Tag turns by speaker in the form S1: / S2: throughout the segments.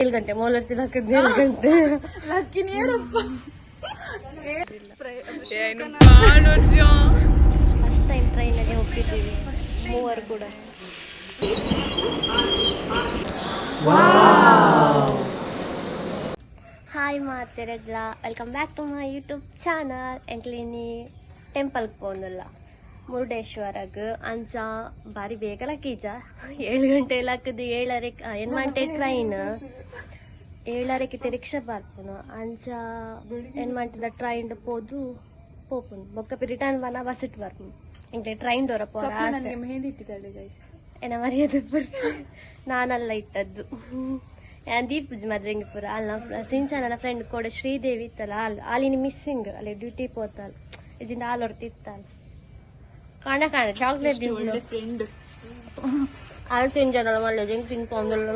S1: ಏಳು ಗಂಟೆ ಮೌಲರ್ತಿ ಹಾಕಿದ್ದು ಏಳು ಗಂಟೆ. ಫಸ್ಟ್ ಟೈಮ್ ಟ್ರೈನಲ್ಲಿ ಹೋಗ್ತಿದ್ದೀವಿ. ಮೂವರು ಕೂಡ. Hi ಮಾತಿರಗ್ಲ welcome back to my YouTube channel ಎಂಕ್ಲಿನಿ ಟೆಂಪಲ್ಗೆ ಹೋನಲ್ಲ ಮುರುಡೇಶ್ವರಗ್ ಅಂಚ ಬಾರಿ ಬೇಗಲ ಕೀಜ. ಏಳು ಗಂಟೆ ಲಕ್ಕದು ಏಳರೆ ಏನ್ ಗಂಟೆ ಟ್ರೈನ್ ಏಳರೆಗೆ ರಿಕ್ಷಾ ಬರ್ಪುನು ಅಂಚ ಏನ್ ಮಾಡ್ತದ ಟ್ರೈನ್ ಪೋದು ಪೋಪುನು ಬೊಕ್ಕ ರಿಟರ್ನ್ ಬನ ಬಸ್ ಇಟ್ಟು ಬರ್ಪುನು ಇಂಗ್ಲೆ ಟ್ರೈನ್ ಡೋರ ಪೋರ
S2: ಮೆಹಂದಿ ಇಟ್ಟಿದ್ದಾಳೆ
S1: ಏನ ಮರ್ಯಾದೆ ನಾನಲ್ಲ ಇಟ್ಟದ್ದು. ದೀಪುಜ್ ಮದ್ವೆಂಗೆ ಪುರ? ಅಲ್ಲ ಸಿಂಚ ನನ್ನ ಫ್ರೆಂಡ್ ಕೂಡ ಶ್ರೀದೇವಿ ಇತ್ತಲ್ಲ ಅಲ್ಲಿ ಅಲ್ಲಿ ಮಿಸ್ಸಿಂಗ್ ಅಲ್ಲಿ ಡ್ಯೂಟಿ ಪೋತಾಲ್ ಇಜಿಂದ ಹಾಲು ಹೊರ್ತಿತ್ತಲ್ಲ ಕಾಣ ಕಾಣ ಚಾಕ್ಲೇಟ್
S2: ಫ್ರೆಂಡ್
S1: ಅಲ್ಲಿ ತಿಂಜನಲ್ಲ ಮಲ್ಲ ಹೆಂಗ್ ತಿನ್ಕೊಂಡಲ್ಲ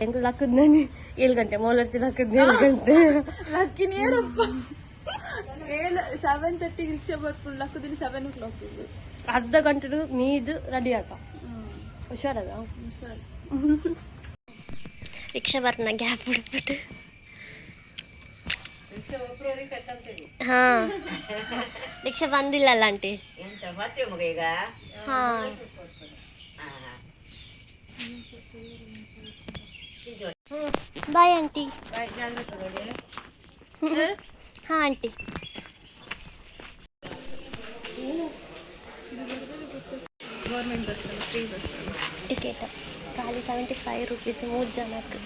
S1: ಹೆಂಗ್ ಲಕ್ಕದ್ ನಾನು ಏಳು ಗಂಟೆ ಮೌಲರ್ತಿ ಲಕ್ಕದ್ ಏಳು ಗಂಟೆ.
S2: ಲಕ್ಕಿನೇರಪ್ಪ ಏಳು ಸೆವೆನ್ ತರ್ಟಿಗೆ ರಿಕ್ಷಾ ಬರ್ಪುಲ್ ಲಕ್ಕದಿನ ಸೆವೆನ್ ಓ ಕ್ಲಾಕ್
S1: ಅರ್ಧ ಗಂಟೆ ಮೀದು ರೆಡಿ ಆಗ ಹುಷಾರದ?
S2: ಹುಷಾರ್.
S1: ರಿಕ್ಷಾ ಬರ್ನ ಗ್ಯಾಪ್ ಬಿಟ್ಬಿಟ್ಟು ಹಾ ರಿಕ್ಷಾ ಬಂದಿಲ್ಲಲ್ಲ ಆಂಟಿ ಹಾ ಬಾಯ್ ಆಂಟಿ ಹಾ aunty
S2: government bus free bus
S1: ticket ಖಾಲಿ ಸೆವೆಂಟಿ ಫೈವ್ ರುಪೀಸ್ ಮೂರು ಜನಕ್ಕೆ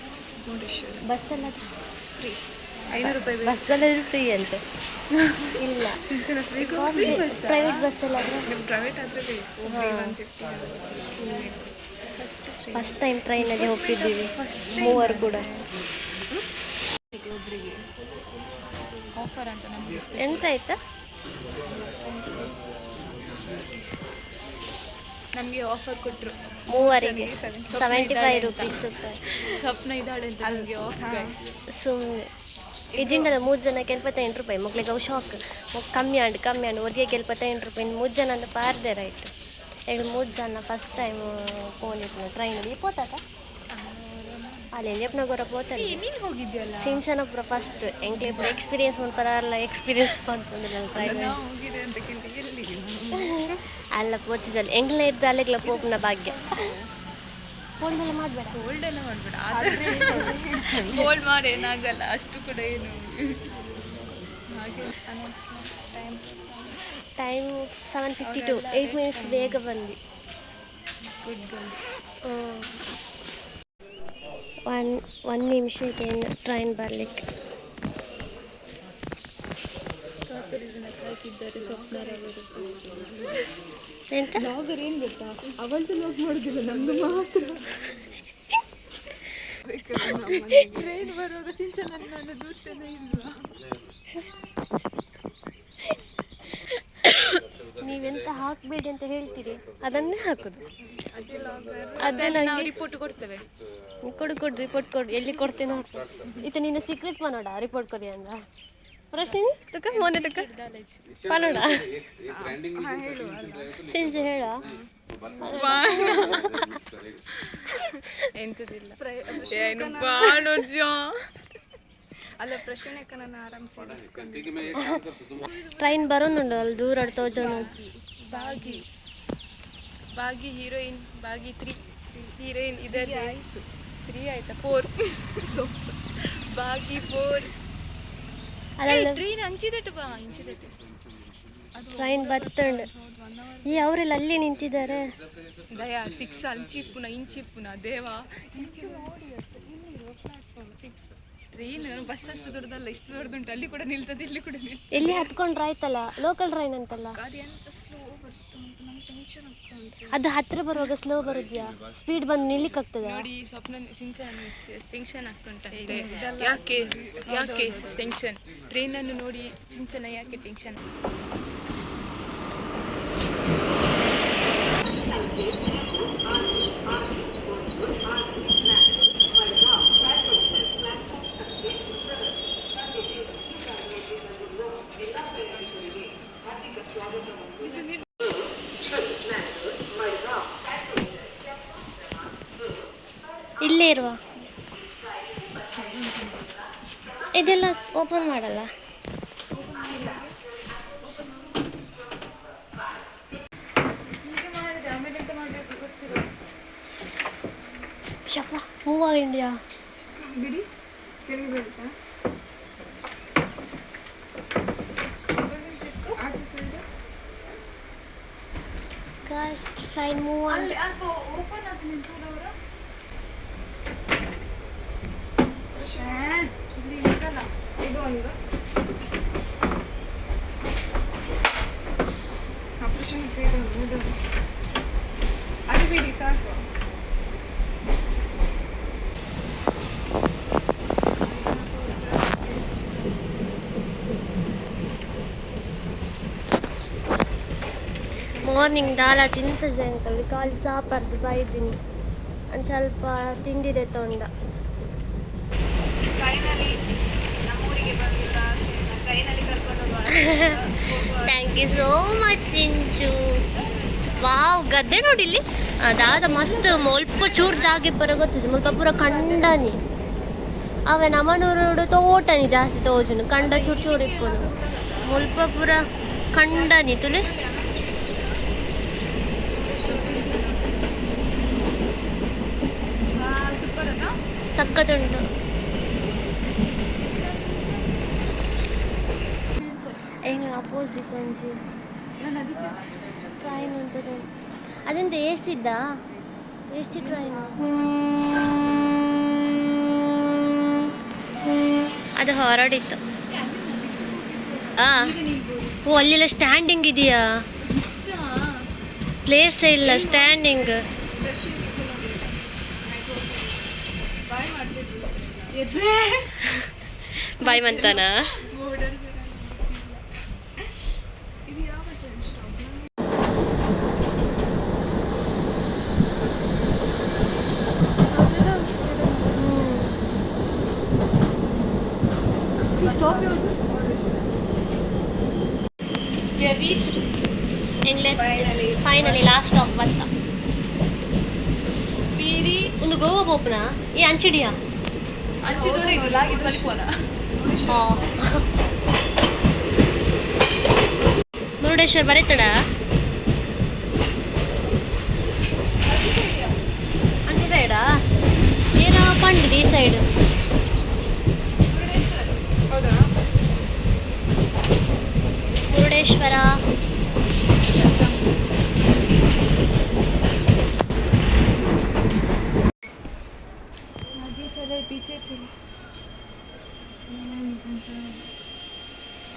S2: ಮುರುಡೇಶ್ವರ
S1: ಬಸ್ಸಲ್ಲ
S2: ಫ್ರೀ ಐನೂರು ರೂಪಾಯಿ
S1: ಬಸ್ಸಲ್ಲಿ ಫ್ರೀ ಅಂತೆ. ಇಲ್ಲ.
S2: Sinchana
S1: free bus
S2: private private ಆದ್ರೆ ಬೇಕು. ಫಸ್ಟ್
S1: ಟೈಮ್ ಟ್ರೈನಲ್ಲಿ ಹೋಗ್ತಿದ್ದೀವಿ. ಮೂವರು ಕೂಡ.
S2: ಒಬ್ಬರಿಗೆ ಆಫರ್ ಅಂತ ನಮಗೆ
S1: ಎಂತ ಆಯ್ತಾ
S2: ನಮಗೆ ಆಫರ್ ಕೊಟ್ಟರು
S1: ಮೂವರಿಗೆ. Seventy five. ರುಪೀಸ್
S2: ಸ್ವಪ್ನ ಇದ್ದಾಳೆ ಅಂತ. ನಮಗೆ ಆಫರ್
S1: ಸುಮ್ಮನೆ ಇಜಿಂಡದ ಮೂರು ಜನ ಕೆಲ್ಪತ್ತೆಂಟು ರೂಪಾಯಿ. ಮಕ್ಳಿಗೆ ಅವು ಶಾಕ್ ಕಮ್ಮಿ ಆಂಡ್ ಕಮ್ಮಿ ಆಂಡ್ ಒರಿಗೆ ಎಂಟು ರೂಪಾಯಿ. ಇನ್ನು ಮೂರು ಜನ ಅಂತ ಪಾರ್ದೆ ರೈಟ್ ಎರಡು ಮೂರು ಜನ ಫಸ್ಟ್ ಟೈಮ್ ಹೋಗಿದ್ದು ಟ್ರೈನಲ್ಲಿ ಪೋತಾತ ಅಲ್ಲಿ. ಎಲ್ಯಪ್ಪನಗರ
S2: ಪೋತಾರೆ
S1: ಸಿಂಚನಪುರ ಫಸ್ಟ್ ಎಂಕ್ಲೆ ಎಕ್ಸ್ಪೀರಿಯನ್ಸ್ ಎಕ್ಸ್ಪೀರಿಯನ್ಸ್ ನಾನು
S2: ಹೋಗಿದೆ ಅಂತ ಕೇಳಿ ಎಲ್ಲಿ?
S1: ಅಲ್ಲ ಪೋಚುಜಲ್ ಎಂಗ್ಲ ಇದ್ದ ಅಲ್ಲಿಗ್ಲ ಪೋಪ್ನ ಭಾಗ್ಯ. ಫೋನ್ದೆಲ್ಲ ಮಾಡಬೇಡ.
S2: ಹೋಲ್ಡ್ ಎಲ್ಲ ಮಾಡ್ಬೇಡ. ಆದರೆ ಹೋಲ್ಡ್ ಮಾಡಿ ಏನಾಗಲ್ಲ ಅಷ್ಟು ಕೂಡ ಏನು ಹಾಗೆ time
S1: time seven fifty to eight minutes ಬೇಗ ಬಂದು
S2: ಗುಡ್ ಗರ್ಲ್
S1: ಒನ್ ಒಂದು ನಿಮಿಷ ಇದೆ ಟ್ರೈನ್ ಬರಲಿಕ್ಕೆ.
S2: ಕಾಯ್ತಿದ್ದಾರೆ ಸ್ವಪ್ನರವರು ಏನು ಗೊತ್ತಾ? ಅವಳದು ಲಾಗ್ ಮಾಡೋದಿಲ್ಲ ನಮ್ದು ಮಾತ್ರ. ಟ್ರೈನ್ ಬರುವಾಗ ಚಿಂಚ ನಾನು ದೂರ್ತನೇ ಇಲ್ವಾ?
S1: ನೀವೆಂತ ಹಾಕಬೇಡಿ ಅಂತ ಹೇಳ್ತೀರಿ? ಅದನ್ನೇ ಹಾಕುದು.
S2: ಅದೇ ಲಾಗರ್
S1: ಅದೇ
S2: ಅದೆಲ್ಲ ನಾವು ರಿಪೋರ್ಟ್ ಕೊಡ್ತೇವೆ
S1: ಕೊಡು ಕೊಡು ರಿಪೋರ್ಟ್ ಕೊಡು. ಎಲ್ಲಿ ಕೊಡ್ತೇನೆ ಇದು ನಿನ್ನ ಸೀಕ್ರೆಟ್ ಮಾಡೋಣ ರಿಪೋರ್ಟ್ ಕೊಡಿ ಅಂದ. ಪ್ರಶ್ನೆ ತಕ ಮೊನ್ನೆ ತಕ. ಪನೋಡ ಸಿಂಚೆ ಹೇಳ?
S2: ಎಂತದಿಲ್ಲ. ಏನು ಬಾಳೋಜ್ಜೋ ಅಲ್ಲ ಪ್ರಶ್ನೆಕ ನನ್ನ ಆರಾಮ್ಸೆ
S1: ಟ್ರೈನ್ ಬರೋನುಂಡು ಅಲ್ಲಿ ದೂರ ತೋಜನು
S2: ಬಾಗಿ. ಬಾಗಿ ಹೀರೋಯಿನ್ ಬಾಗಿ ತ್ರೀ. ಹೀರೋಯಿನ್ ಇದರಲ್ಲಿ ಆಯಿತು. ತ್ರೀ ಆಯ್ತಾ? ಫೋರ್. ಬಾಗಿ ಫೋರ್.
S1: ಅಲ್ಲ
S2: ಟ್ರೈನ್ ಹಂಚಿದಟ್ಟು ಬಾ ಹಂಚಿದಟ್ಟು
S1: ಟ್ರೈನ್ ಬತ್ತಂಡು ಈ ಅವರೆಲ್ಲ ಅಲ್ಲಿ ನಿಂತಿದ್ದಾರೆ.
S2: ದಯಾ ಸಿಕ್ಸ್ ಹಂಚಿಪ್ಪುನ ಇಂಚಿಪ್ಪುನ ದೇವ. ಟ್ರೈನ್ ಬಸ್ ಅಷ್ಟು ದೊಡ್ಡದಲ್ಲ ಇಷ್ಟು ದೊಡ್ಡದುಂಟು ಅಲ್ಲಿ ಕೂಡ ನಿಲ್ತದೆ ಇಲ್ಲಿ ಕೂಡ
S1: ಎಲ್ಲಿ ಹತ್ಕೊಂಡ್ರೆ ಆಯ್ತಲ್ಲ ಲೋಕಲ್ ಟ್ರೈನ್ ಅಂತಲ್ಲ
S2: ಗಾಡಿ ಎಂತ ಸ್ಲೋ ಬರ್ತು ಅಂತ ನಮ್ಗೆ ಟೆನ್ಷನ್ ಆಗ್ತಾ ಉಂಟು
S1: ಅದು ಹತ್ರ ಬರುವಾಗ ಸ್ಲೋ ಬರುದ್ಯಾ? ಸ್ಪೀಡ್ ಬಂದು ನಿಲ್ಲಿಕ್ಕಾಗ್ತದ
S2: ನೋಡಿ, ಸ್ವಪ್ನ ಟೆನ್ಷನ್ ಆಗ್ತುಂಟಂತೆ ಯಾಕೆ? ಯಾಕೆ ಟೆನ್ಷನ್ ಟ್ರೈನನ್ನು ನೋಡಿ ಸಿಂಚನ ಯಾಕೆ ಟೆನ್ಷನ್
S1: ಇಲ್ಲೇ ಇರುವ. ಇದೆಲ್ಲ ಓಪನ್ ಮಾಡಲ್ಲ. ಶಪ್ಪ ಮೂವ್ ಇಂಡಿಯಾ
S3: ಬಿಡಿ ಕೆಳಗೆ ಬೀಳ್ತಾ ಆಚೆ ಸೈಡ್.
S1: ಗಾಯ್ಸ್ ಟ್ರೈನ್ ಮೂವ್
S3: ಅಲ್ಲಿ ಅಲ್ಪ ಓಪನ್ ಆದ ನಿಂತೂರವರ ಇಲ್ಲಿ ಇತ್ತಲ್ಲ ಇದು ಒಂದು ಆಪರೇಷನ್ ಇದು. ಅದು ಬಿಡಿ ಸಾಕು
S1: ಮಾರ್ನಿಂಗ್ ದಾಲ ತಿನ್ಸ ಅಂಕಲ್ ಕಾಲು ಸಾಪಾರ್ದು ಬಾಯಿದ್ದೀನಿ ಒಂದು ಸ್ವಲ್ಪ ತಿಂಡಿದೆ ತೊಂಡ
S3: ಫೈನಲಿ ನಮ್ಮೂರಿಗೆ ಬಂದಿಲ್ಲ. ಟ್ರೈನಲ್ಲಿ ಕರ್ಕೊಂಡು
S1: ಥ್ಯಾಂಕ್ ಯು ಸೋ ಮಚ್ ಇಂಚು ವಾವ್ ಗದ್ದೆ ನೋಡಿ ಇಲ್ಲಿ. ಅದಾದ ಮಸ್ತ್ ಮುಲ್ಪ ಚೂರು ಜಾಗೆ ಪರ ಗೊತ್ತಿದೆ. ಮುಲ್ಪ ಪೂರ ಕಂಡನಿ ಅವೆ ನಮ್ಮನೂರು ತೋಟನಿ ಜಾಸ್ತಿ ತೋಜುನು. ಕಂಡ ಚೂರು ಚೂರು ಇಪ್ಪನು. ಮುಲ್ಪ ಪೂರ ಕಂಡನಿ ತುಲಿ
S3: ಸೂಪರ್
S1: ಅಪೋಸಿಟ್ ಒಂಜಿ ಟ್ರೈನ್ ಉಂಟು ಅದೆಂತ ಎ ಸಿದ್ದ ಎ ಸಿ ಟ್ರೈನ್ ಅದು ಹೊರಡಿತ್ತು. ಹಾಂ ಓ ಅಲ್ಲೆಲ್ಲ ಸ್ಟ್ಯಾಂಡಿಂಗ್ ಇದೆಯಾ? ಪ್ಲೇಸ್ ಇಲ್ಲ ಸ್ಟ್ಯಾಂಡಿಂಗ್
S3: ಬಾಯ್ ಮಾಡ್ತಿದ್ವಿ ಸ್ಟಾಪ್ ಯಾವುದು we are reached Finally.
S1: Finally last of ಬಂತ
S3: ವಿ ರೀಚ್
S1: ಒಂದು ಗೋವಾ ಪೋಪುನ ಏ ಅಂಚಿಡಿಯಾ
S3: ಅಂಚಿದೋಡೆ ಇದು ಲಾಗಿದ್ ಮಲಿಪೋನ
S1: ಮುರುಡೇಶ್ವರ್ ಬರೀತಡ ಅಂಚೆ ಸೈಡಾ ಏನೋ ಪಂಡಿದ್ ಈ ಸೈಡ್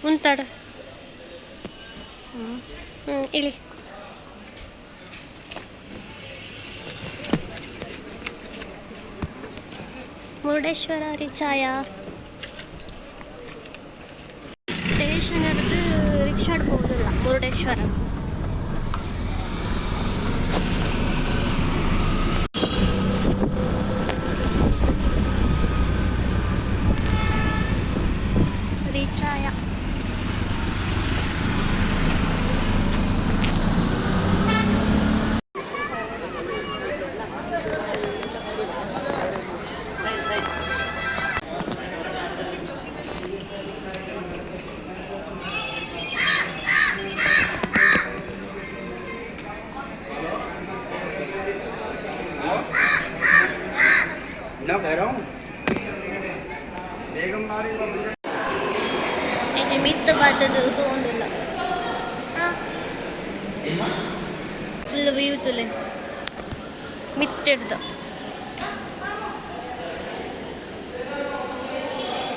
S1: ಉಂತಾಡ. ಹ್ಞೂ ಇಳಿ. ಮುರುಡೇಶ್ವರ ರಿಚಾಯ ಸ್ಟೇಷನ್ ಹಿಡಿದು ರಿಕ್ಷಾ ಹಿಡ್ಬೋದಲ್ಲ ಮುರುಡೇಶ್ವರ.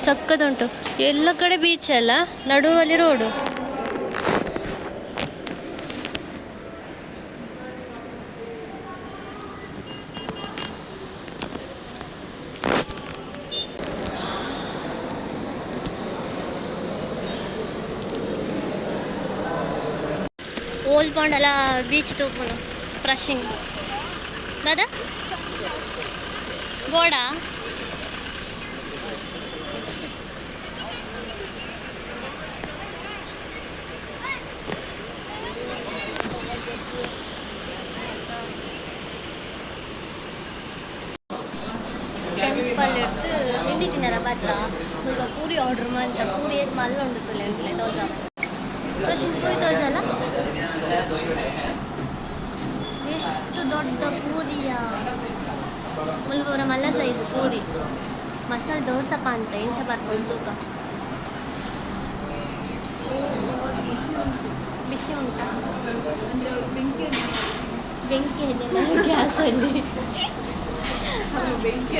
S1: ಸಕ್ಕದುಂಟು. ಎಲ್ಲ ಕಡೆ ಬೀಚ್ ಅಲ್ಲ ನಡುವಲ್ಲಿ ರೋಡು ಓಲ್ ಪಾಂಡ್ ಬೀಚ್ ತೂಪುನು ಪ್ರಶಿಂಗ್ ದಾದಾ ಗೋಡ ಟೆಂಪಲ್ ಹಿಡ್ದು ತಿಂಡಿ ಮಾತ್ರ ಸ್ವಲ್ಪ ಪೂರಿ ಆರ್ಡರ್ ಅಂತ ಪೂರಿ ಏತ್ ಮಲ್ಲ ಉಂಡು ತುಲೆ ಉಂಟುಲೆ ತೋಜ ಪ್ರಶ್ನೆ ಪೂರಿ ತೋಜಲ್ಲ ಎಷ್ಟು ದೊಡ್ಡ ಪೂರಿಯ ಮುಲ್ಪೂರ ಮಲ್ಲ ಸೈಜ್ ಪೂರಿ ಮಸಾಲೆ ದೋಸಪ್ಪ ಅಂತ ಇಂಚ ಬರ್ಕೊಂಡು ತೂಕ ಬಿಸಿ ಉಂಟಾ
S2: ಬೆಂಕಿ
S1: ಬೆಂಕಿ ಇದೆ ಗ್ಯಾಸಲ್ಲಿ
S2: ಬೆಂಕಿ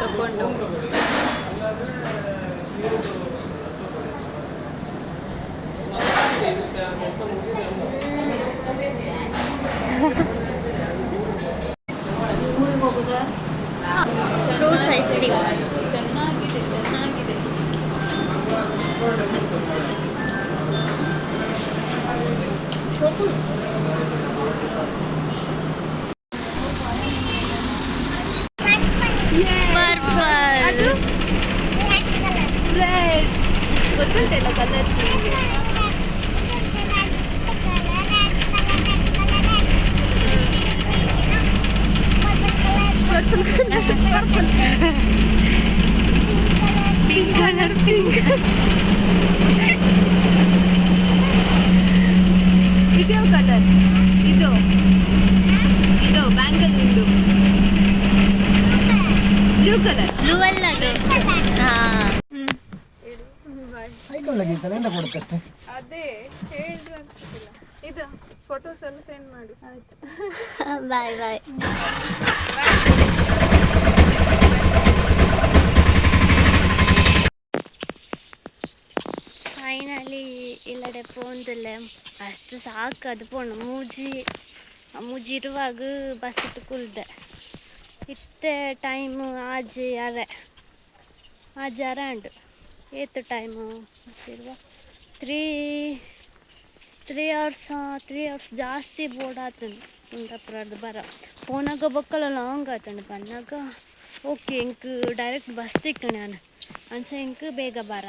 S2: ತಗೊಂಡು
S1: ಅಲ್ಲ ಅದು ಹಾಂ.
S3: ಐಕೊಳ್ಳಾಗಿತ್ತಲ್ಲ ಎಂತ ಕೊಡುತ್ತಷ್ಟೇ
S2: ಅದೇ ಹೇಳಿದ್ರು ಆಗ್ತಿಲ್ಲ ಇದು ಫೋಟೋಸ್ ಎಲ್ಲ ಸೆಂಡ್ ಮಾಡಿ. ಆಯ್ತು.
S1: ಬಾಯ್ ಬಾಯ್ ಫೈನಲಿ ಇಲ್ಲಡೆ ಪೋಂದಿಲ್ಲ ಅಷ್ಟು ಸಾಕು ಅದು ಪೋಣ ಮೂಜಿ ಆ ಮೂಜಿ ಇರುವಾಗ ಬಸ್ ಇಟ್ಟು ಕುಲ್ದೆ ಇತ್ತೆ ಟೈಮು ಆಜಿ ಅರೆ ಆಜಿ ಅರೆ ಉಂಡು ಏತು ಟೈಮು ಇರುವ three three hours three hours ಜಾಸ್ತಿ ಬೋರ್ಡ್ ಆತಂದು ಕುಂದಾಪುರದ ಬರ ಫೋನಾಗ ಬೊಕ್ಕಲ ಲಾಂಗ್ ಆತಂಡು ಬಂದಾಗ ಓಕೆ ಇಂಕ್ ಡೈರೆಕ್ಟ್ ಬಸ್ ತಿಕ್ಕಣೆ ನಾನು ಅನ್ಸ ಇಂಕ್ ಬೇಗ ಬರ